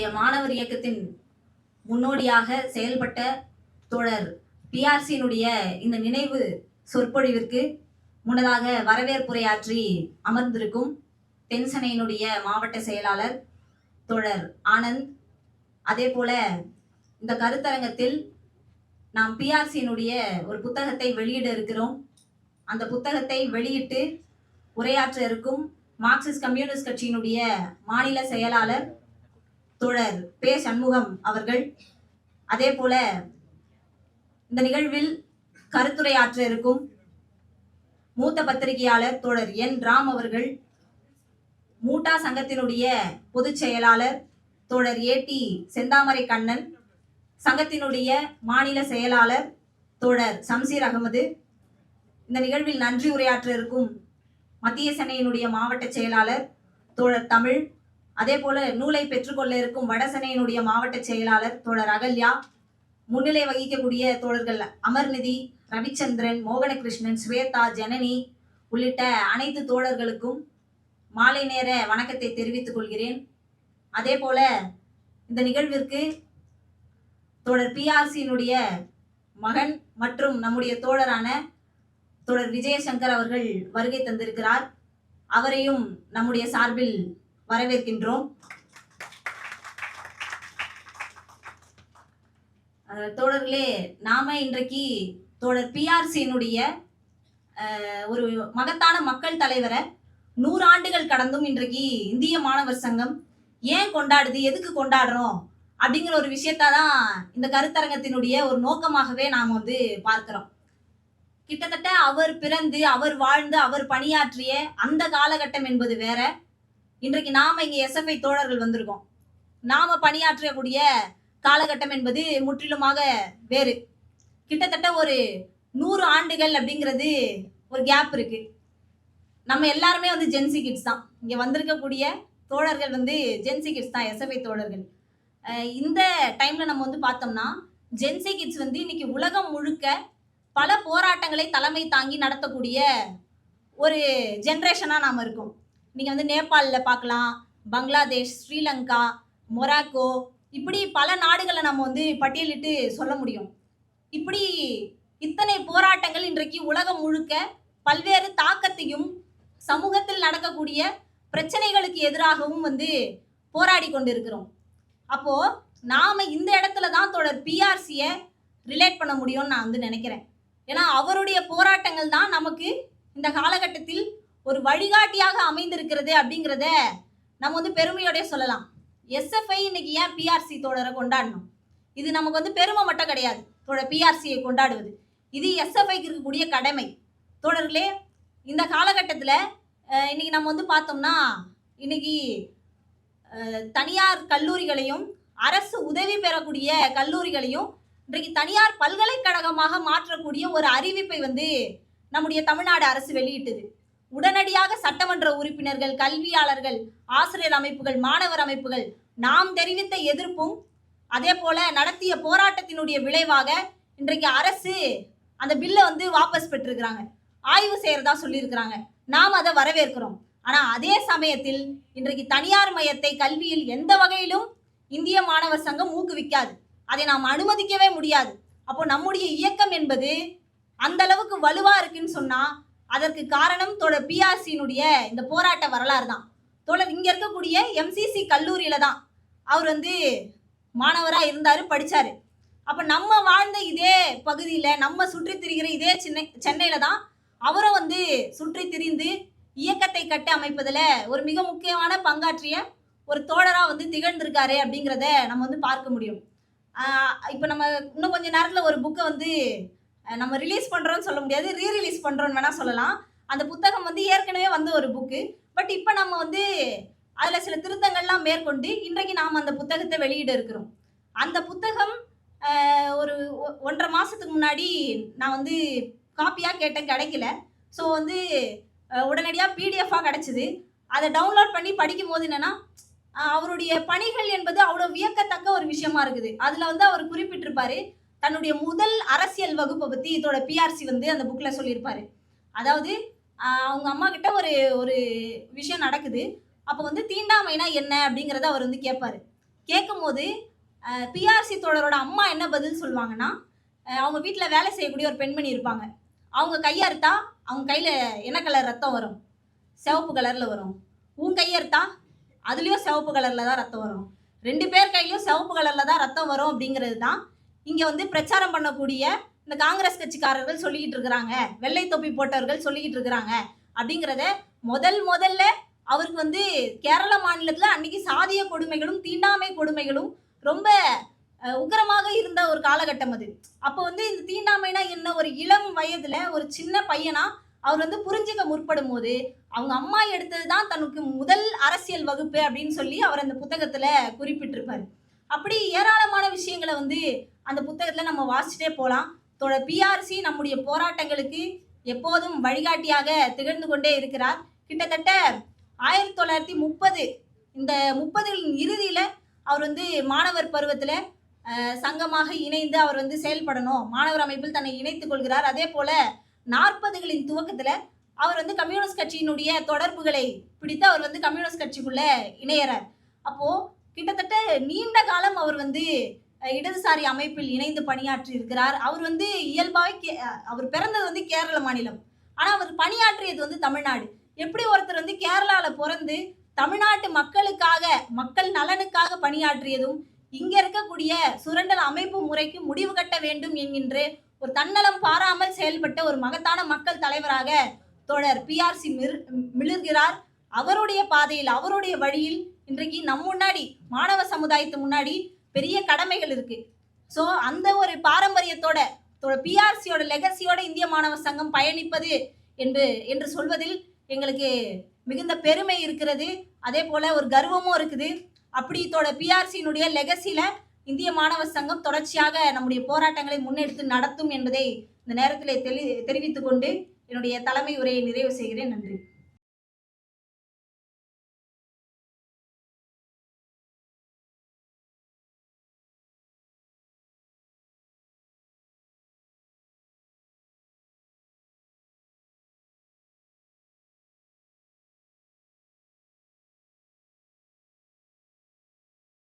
நம்முடைய மாணவர் இயக்கத்தின் முன்னோடியாக செயல்பட்ட தோழர் பிஆர்சியினுடைய இந்த நினைவு சொற்பொழிவிற்கு முன்னதாக வரவேற்புரையாற்றி அமர்ந்திருக்கும் தென்சனையினுடைய மாவட்ட செயலாளர் தொடர் ஆனந்த். அதே போல இந்த கருத்தரங்கத்தில் நாம் பிஆர்சியினுடைய ஒரு புத்தகத்தை வெளியிட இருக்கிறோம். அந்த புத்தகத்தை வெளியிட்டு உரையாற்ற இருக்கும் மார்க்சிஸ்ட் கம்யூனிஸ்ட் கட்சியினுடைய மாநில செயலாளர் தோழர் பே சண்முகம் அவர்கள். அதே போல இந்த நிகழ்வில் கருத்துரையாற்ற இருக்கும் மூத்த பத்திரிகையாளர் தோழர் என் ராம் அவர்கள் மூட்டா சங்கத்தினுடைய பொதுச் செயலாளர் தோழர் ஏடி செந்தாமரை கண்ணன் சங்கத்தினுடைய மாநில செயலாளர் தோழர் சம்சீர் அகமது. இந்த நிகழ்வில் நன்றி உரையாற்ற இருக்கும் மத்திய சென்னையினுடைய மாவட்ட செயலாளர் தோழர் தமிழ் அதே போல நூலை பெற்றுக்கொள்ள இருக்கும் வடசென்னையினுடைய மாவட்ட செயலாளர் தோழர் அகல்யா முன்னிலை வகிக்கக்கூடிய தோழர்கள் அமர்நிதி ரவிச்சந்திரன் மோகனகிருஷ்ணன் ஸ்வேதா ஜனனி உள்ளிட்ட அனைத்து தோழர்களுக்கும் மாலை நேர வணக்கத்தை தெரிவித்துக் கொள்கிறேன். அதே போல இந்த நிகழ்விற்கு தோழர் பிஆர்சியினுடைய மகன் மற்றும் நம்முடைய தோழரான தோழர் விஜயசங்கர் அவர்கள் வருகை தந்திருக்கிறார். அவரையும் நம்முடைய சார்பில் வரவேற்கின்றோம். தோழர்களே நாம இன்றைக்கு தோழர் பிஆர்சியினுடைய ஒரு மகத்தான மக்கள் தலைவரை நூறாண்டுகள் கடந்தும் இன்றைக்கு இந்திய மாணவர் சங்கம் ஏன் கொண்டாடுது எதுக்கு கொண்டாடுறோம் அப்படிங்கிற ஒரு விஷயத்தான் இந்த கருத்தரங்கத்தினுடைய ஒரு நோக்கமாகவே நாம் வந்து பார்க்கிறோம். கிட்டத்தட்ட அவர் பிறந்து அவர் வாழ்ந்து அவர் பணியாற்றிய அந்த காலகட்டம் என்பது வேற. இன்றைக்கு நாம இங்க எஸ்எஃப்ஐ தோழர்கள் வந்திருக்கோம். நாம பணியாற்றக்கூடிய காலகட்டம் என்பது முற்றிலுமாக வேறு. கிட்டத்தட்ட ஒரு நூறு ஆண்டுகள் அப்படிங்கிறது ஒரு கேப் இருக்கு. நம்ம எல்லாருமே வந்து ஜென்சி கிட்ஸ் தான். இங்க வந்திருக்கக்கூடிய தோழர்கள் வந்து ஜென்சி கிட்ஸ் தான் எஸ்எஃப்ஐ தோழர்கள். இந்த டைம்ல நம்ம வந்து பார்த்தோம்னா ஜென்சி கிட்ஸ் வந்து இன்னைக்கு உலகம் முழுக்க பல போராட்டங்களை தலைமை தாங்கி நடத்தக்கூடிய ஒரு ஜென்ரேஷனாக நாம் இருக்கோம். நீங்கள் வந்து நேபாளில் பார்க்கலாம் பங்களாதேஷ் ஸ்ரீலங்கா மொராக்கோ இப்படி பல நாடுகளை நம்ம வந்து பட்டியலிட்டு சொல்ல முடியும். இப்படி இத்தனை போராட்டங்கள் இன்றைக்கு உலகம் முழுக்க பல்வேறு தாக்கத்தையும் சமூகத்தில் நடக்கக்கூடிய பிரச்சனைகளுக்கு எதிராகவும் வந்து போராடி கொண்டிருக்கிறோம். அப்போ நாம இந்த இடத்துல தான் தொடர் பிஆர்சியை ரிலேட் பண்ண முடியும்னு நான் வந்து நினைக்கிறேன். ஏன்னா அவருடைய போராட்டங்கள் தான் நமக்கு இந்த காலகட்டத்தில் ஒரு வழிகாட்டியாக அமைந்திருக்கிறது அப்படிங்கிறத நம்ம வந்து பெருமையோடய சொல்லலாம். எஸ்எஃப்ஐ இன்னைக்கு ஏன் பிஆர்சி தோழரை கொண்டாடணும்? இது நமக்கு வந்து பெருமை மட்டும் கிடையாது. தோழர் பிஆர்சியை கொண்டாடுவது. இது எஸ்எஃப்ஐக்கு இருக்கக்கூடிய கடமை. தோழர்களே இந்த காலகட்டத்தில் இன்னைக்கு நம்ம வந்து பார்த்தோம்னா இன்னைக்கு தனியார் கல்லூரிகளையும் அரசு உதவி பெறக்கூடிய கல்லூரிகளையும் இன்றைக்கு தனியார் பல்கலைக்கழகமாக மாற்றக்கூடிய ஒரு அறிவிப்பை வந்து நம்முடைய தமிழ்நாடு அரசு வெளியிட்டது. உடனடியாக சட்டமன்ற உறுப்பினர்கள் கல்வியாளர்கள் ஆசிரியர் அமைப்புகள் மாணவர் அமைப்புகள் நாம் தெரிவித்த எதிர்ப்பும் அதே போல நடத்திய போராட்டத்தினுடைய விளைவாக இன்றைக்கு அரசு அந்த பில்லை வந்து வாபஸ் பெற்றிருக்கிறாங்க. ஆய்வு செய்யறதா சொல்லியிருக்கிறாங்க. நாம் அதை வரவேற்கிறோம். ஆனால் அதே சமயத்தில் இன்றைக்கு தனியார் மையத்தை கல்வியில் எந்த வகையிலும் இந்திய மாணவர் சங்கம் ஊக்குவிக்காது. அதை நாம் அனுமதிக்கவே முடியாது. அப்போ நம்முடைய இயக்கம் என்பது அந்த அளவுக்கு வலுவா இருக்குன்னு சொன்னா அதற்கு காரணம் தோழர் பிஆர்சியினுடைய இந்த போராட்ட வரலாறு தான் தோழர் இங்கே இருக்கக்கூடிய எம்சிசி கல்லூரியில தான் அவர் வந்து மாணவராக இருந்தார் படித்தார் அப்போ நம்ம வாழ்ந்த இதே பகுதியில் நம்ம சுற்றி திரிகிற இதே சென்னை சென்னையில் தான் அவரும் வந்து சுற்றி திரிந்து இயக்கத்தை கட்டி அமைப்பதில் ஒரு மிக முக்கியமான பங்காற்றிய ஒரு தோழராக வந்து திகழ்ந்திருக்காரு அப்படிங்கிறத நம்ம வந்து பார்க்க முடியும். இப்போ நம்ம இன்னும் கொஞ்ச நேரத்தில் ஒரு புக்கை வந்து நம்ம ரிலீஸ் பண்ணுறோன்னு சொல்ல முடியாது ரீ ரிலீஸ் பண்ணுறோன்னு வேணால் சொல்லலாம். அந்த புத்தகம் வந்து ஏற்கனவே வந்த ஒரு புக்கு பட் இப்போ நம்ம வந்து அதில் சில திருத்தங்கள்லாம் மேற்கொண்டு இன்றைக்கு நாம் அந்த புத்தகத்தை வெளியிட இருக்கிறோம். அந்த புத்தகம் ஒரு ஒ- ஒன்றரை மாதத்துக்கு முன்னாடி நான் வந்து காப்பியாக கேட்டேன் கிடைக்கல. ஸோ வந்து உடனடியாக பிடிஎஃபாக கிடச்சிது. அதை டவுன்லோட் பண்ணி படிக்கும் போது என்னென்னா அவருடைய பணிகள் என்பது அவ்வளோ வியக்கத்தக்க ஒரு விஷயமா இருக்குது. அதில் வந்து அவர் குறிப்பிட்டிருப்பாரு தன்னுடைய முதல் அரசியல் வகுப்பை பற்றி இதோட பிஆர்சி வந்து அந்த புக்கில் சொல்லியிருப்பாரு. அதாவது அவங்க அம்மா கிட்ட ஒரு ஒரு விஷயம் நடக்குது. அப்போ வந்து தீண்டாமைனா என்ன அப்படிங்கிறத அவர் வந்து கேட்பாரு. கேட்கும்போது பிஆர்சி தோழரோட அம்மா என்ன பதில் சொல்லுவாங்கன்னா அவங்க வீட்டில் வேலை செய்யக்கூடிய ஒரு பெண்மணி இருப்பாங்க. அவங்க கையறுத்தா அவங்க கையில் என்ன கலர் ரத்தம் வரும்? சிவப்பு கலரில் வரும். உன் கையறுத்தா அதுலேயும் சிவப்பு கலரில் தான் ரத்தம் வரும். ரெண்டு பேர் கையிலையும் சிவப்பு கலரில் தான் ரத்தம் வரும் அப்படிங்கிறது தான் இங்கே வந்து பிரச்சாரம் பண்ணக்கூடிய இந்த காங்கிரஸ் கட்சிக்காரர்கள் சொல்லிக்கிட்டு இருக்கிறாங்க. வெள்ளை தொப்பி போட்டவர்கள் சொல்லிக்கிட்டு இருக்கிறாங்க. அப்படிங்கிறத முதல் முதல்ல அவருக்கு வந்து கேரள மாநிலத்தில் அன்னைக்கு சாதிய கொடுமைகளும் தீண்டாமை கொடுமைகளும் ரொம்ப உக்கரமாக இருந்த ஒரு காலகட்டம் அது. அப்போ வந்து இந்த தீண்டாமைனா என்ன? ஒரு இளம் வயதுல ஒரு சின்ன பையனா அவர் வந்து புரிஞ்சுக்க முற்படும் போது அவங்க அம்மா எடுத்தது தான் தனக்கு முதல் அரசியல் வகுப்பு அப்படின்னு சொல்லி அவர் அந்த புத்தகத்துல குறிப்பிட்டிருப்பாரு. அப்படி ஏராளமான விஷயங்களை வந்து அந்த புத்தகத்தில் நம்ம வாசிச்சுட்டே போகலாம் தோட பிஆர்சி நம்முடைய போராட்டங்களுக்கு எப்போதும் வழிகாட்டியாக திகழ்ந்து கொண்டே இருக்கிறார். கிட்டத்தட்ட ஆயிரத்தி தொள்ளாயிரத்தி முப்பது இந்த முப்பதுகளின் இறுதியில் அவர் வந்து மாணவர் பருவத்தில் சங்கமாக இணைந்து அவர் வந்து செயல்படணும். மாணவர் அமைப்பில் தன்னை இணைத்துக் கொள்கிறார். அதே போல நாற்பதுகளின் துவக்கத்தில் அவர் வந்து கம்யூனிஸ்ட் கட்சியினுடைய தொடர்புகளை பிடித்து அவர் வந்து கம்யூனிஸ்ட் கட்சிக்குள்ளே இணையறார். அப்போது கிட்டத்தட்ட நீண்ட காலம் அவர் வந்து இடதுசாரி அமைப்பில் இணைந்து பணியாற்றி இருக்கிறார் அவர் வந்து இயல்பாகவே கே- அவர் பிறந்தது வந்து கேரள மாநிலம். ஆனால் அவர் பணியாற்றியது வந்து தமிழ்நாடு. எப்படி ஒருத்தர் வந்து கேரளாவில் பிறந்து தமிழ்நாட்டு மக்களுக்காக மக்கள் நலனுக்காக பணியாற்றியதும் இங்க இருக்கக்கூடிய சுரண்டல் அமைப்பு முறைக்கு முடிவு கட்ட வேண்டும் என்கின்ற ஒரு தன்னலம் பாராமல் செயல்பட்ட ஒரு மகத்தான மக்கள் தலைவராக தோழர் பிஆர்சி மிளிர்கிறார். அவருடைய பாதையில் அவருடைய வழியில் இன்றைக்கு நம் முன்னாடி மாணவ சமுதாயத்து முன்னாடி பெரிய கடமைகள் இருக்கு. ஸோ அந்த ஒரு பாரம்பரியத்தோட பிஆர்சியோட லெகசியோட இந்திய மாணவ சங்கம் பயணிப்பது என்று என்று சொல்வதில் எங்களுக்கு மிகுந்த பெருமை இருக்கிறது. அதே போல ஒரு கர்வமும் இருக்குது. அப்படி தோட பிஆர்சியினுடைய லெகசியில இந்திய மாணவ சங்கம் தொடர்ச்சியாக நம்முடைய போராட்டங்களை முன்னெடுத்து நடத்தும் என்பதை இந்த நேரத்தில் தெளி தெரிவித்துக் கொண்டு என்னுடைய தலைமை உரையை நிறைவு செய்கிறேன். நன்றி.